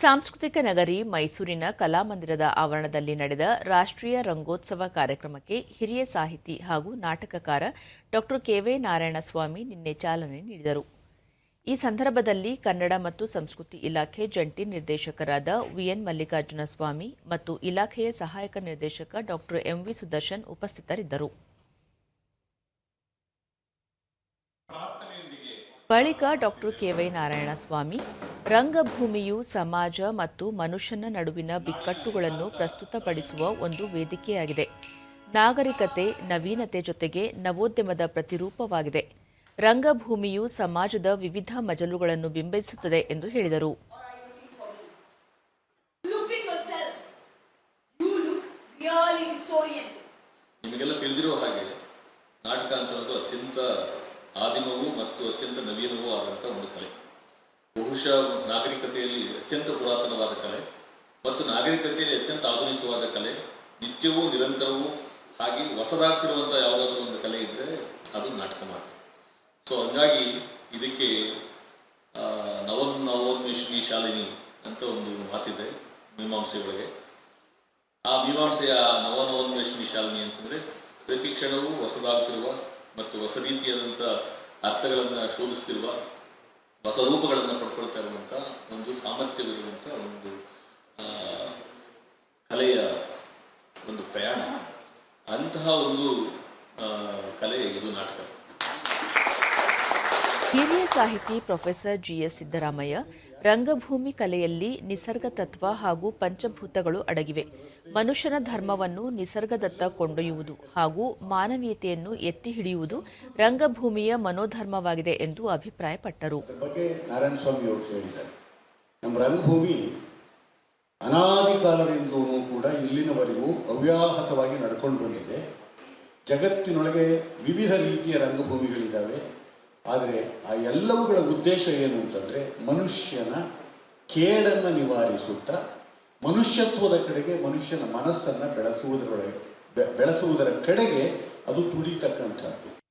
ಸಾಂಸ್ಕೃತಿಕ ನಗರಿ ಮೈಸೂರಿನ ಕಲಾಮಂದಿರದ ಆವರಣದಲ್ಲಿ ನಡೆದ ರಾಷ್ಟ್ರೀಯ ರಂಗೋತ್ಸವ ಕಾರ್ಯಕ್ರಮಕ್ಕೆ ಹಿರಿಯ ಸಾಹಿತಿ ಹಾಗೂ ನಾಟಕಕಾರ ಡಾಕ್ಟರ್ ಕೆವೈ ನಾರಾಯಣಸ್ವಾಮಿ ನಿನ್ನೆ ಚಾಲನೆ ನೀಡಿದರು. ಈ ಸಂದರ್ಭದಲ್ಲಿ ಕನ್ನಡ ಮತ್ತು ಸಂಸ್ಕೃತಿ ಇಲಾಖೆ ಜಂಟಿ ನಿರ್ದೇಶಕರಾದ ವಿಎನ್ ಮಲ್ಲಿಕಾರ್ಜುನ ಸ್ವಾಮಿ ಮತ್ತು ಇಲಾಖೆಯ ಸಹಾಯಕ ನಿರ್ದೇಶಕ ಡಾಕ್ಟರ್ ಎಂವಿ ಸುದರ್ಶನ್ ಉಪಸ್ಥಿತರಿದ್ದರು. ಬಳಿಕ ಡಾಕ್ಟರ್ ಕೆವೈ ನಾರಾಯಣಸ್ವಾಮಿ ರಂಗಭೂಮಿಯು ಸಮಾಜ ಮತ್ತು ಮನುಷ್ಯನ ನಡುವಿನ ಬಿಕ್ಕಟ್ಟುಗಳನ್ನು ಪ್ರಸ್ತುತಪಡಿಸುವ ಒಂದು ವೇದಿಕೆಯಾಗಿದೆ. ನಾಗರಿಕತೆ ನವೀನತೆ ಜೊತೆಗೆ ನವೋದ್ಯಮದ ಪ್ರತಿರೂಪವಾಗಿದೆ. ರಂಗಭೂಮಿಯು ಸಮಾಜದ ವಿವಿಧ ಮಜಲುಗಳನ್ನು ಬಿಂಬಿಸುತ್ತದೆ ಎಂದು ಹೇಳಿದರು. ನಿಮಗೆಲ್ಲ ತಿಳಿದಿರುವ ಹಾಗೆ ನಾಟಕ ಅಂತ ಅತ್ಯಂತ ಆದಿಮವೂ ಮತ್ತು ಅತ್ಯಂತ ನವೀನವೂ ಆದಂಥ ಒಂದು ಕಲೆ. ಬಹುಶಃ ನಾಗರಿಕತೆಯಲ್ಲಿ ಅತ್ಯಂತ ಪುರಾತನವಾದ ಕಲೆ ಮತ್ತು ನಾಗರಿಕತೆಯಲ್ಲಿ ಅತ್ಯಂತ ಆಧುನಿಕವಾದ ಕಲೆ, ನಿತ್ಯವೂ ನಿರಂತರವೂ ಹಾಗೆ ಹೊಸದಾಗ್ತಿರುವಂಥ ಯಾವುದಾದ್ರೂ ಒಂದು ಕಲೆ ಇದ್ದರೆ ಅದು ನಾಟಕ ಮಾತ್ರ. ಸೊ ಹಂಗಾಗಿ ಇದಕ್ಕೆ ನವನ್ ನವೋನ್ಮೇಷಿಣಿ ಶಾಲಿನಿ ಅಂತ ಒಂದು ಮಾತಿದೆ ಮೀಮಾಂಸೆ ಒಳಗೆ. ಆ ಮೀಮಾಂಸೆಯ ನವನವೋನ್ಮೇಷಣಿ ಶಾಲಿನಿ ಅಂತಂದರೆ ಪ್ರತಿ ಕ್ಷಣವೂ ಹೊಸದಾಗ್ತಿರುವ ಮತ್ತು ಹೊಸ ರೀತಿಯಾದಂಥ ಅರ್ಥಗಳನ್ನು ಶೋಧಿಸ್ತಿರುವ ಹೊಸ ರೂಪಗಳನ್ನು ಪಡ್ಕೊಳ್ತಾ ಇರುವಂಥ ಒಂದು ಸಾಮರ್ಥ್ಯವಿರುವಂಥ ಒಂದು ಕಲೆಯ ಒಂದು ಪ್ರಯಾಣ. ಅಂತಹ ಒಂದು ಕಲೆ ಇದು ನಾಟಕ. ಹಿರಿಯ ಸಾಹಿತಿ ಪ್ರೊಫೆಸರ್ ಜಿಎಸ್ ಸಿದ್ದರಾಮಯ್ಯ, ರಂಗಭೂಮಿ ಕಲೆಯಲ್ಲಿ ನಿಸರ್ಗ ತತ್ವ ಹಾಗೂ ಪಂಚಭೂತಗಳು ಅಡಗಿವೆ. ಮನುಷ್ಯನ ಧರ್ಮವನ್ನು ನಿಸರ್ಗದತ್ತ ಕೊಂಡೊಯ್ಯುವುದು ಹಾಗೂ ಮಾನವೀಯತೆಯನ್ನು ಎತ್ತಿ ಹಿಡಿಯುವುದು ರಂಗಭೂಮಿಯ ಮನೋಧರ್ಮವಾಗಿದೆ ಎಂದು ಅಭಿಪ್ರಾಯಪಟ್ಟರು. ಅನಾದಿ ಕಾಲದಿಂದಲೂ ಕೂಡ ಇಲ್ಲಿನವರೆಗೂ ಅವ್ಯಾಹತವಾಗಿ ನಡ್ಕೊಂಡು ಬಂದಿದೆ. ಜಗತ್ತಿನೊಳಗೆ ವಿವಿಧ ರೀತಿಯ ರಂಗಭೂಮಿಗಳಿದ್ದಾವೆ. ಆದರೆ ಆ ಎಲ್ಲವುಗಳ ಉದ್ದೇಶ ಏನು ಅಂತಂದರೆ ಮನುಷ್ಯನ ಕೇಡನ್ನು ನಿವಾರಿಸುತ್ತಾ ಮನುಷ್ಯತ್ವದ ಕಡೆಗೆ ಮನುಷ್ಯನ ಮನಸ್ಸನ್ನು ಬೆಳೆಸುವುದರೊಳಗೆ ಬೆಳೆಸುವುದರ ಕಡೆಗೆ ಅದು ತುಡಿತಕ್ಕಂಥದ್ದು.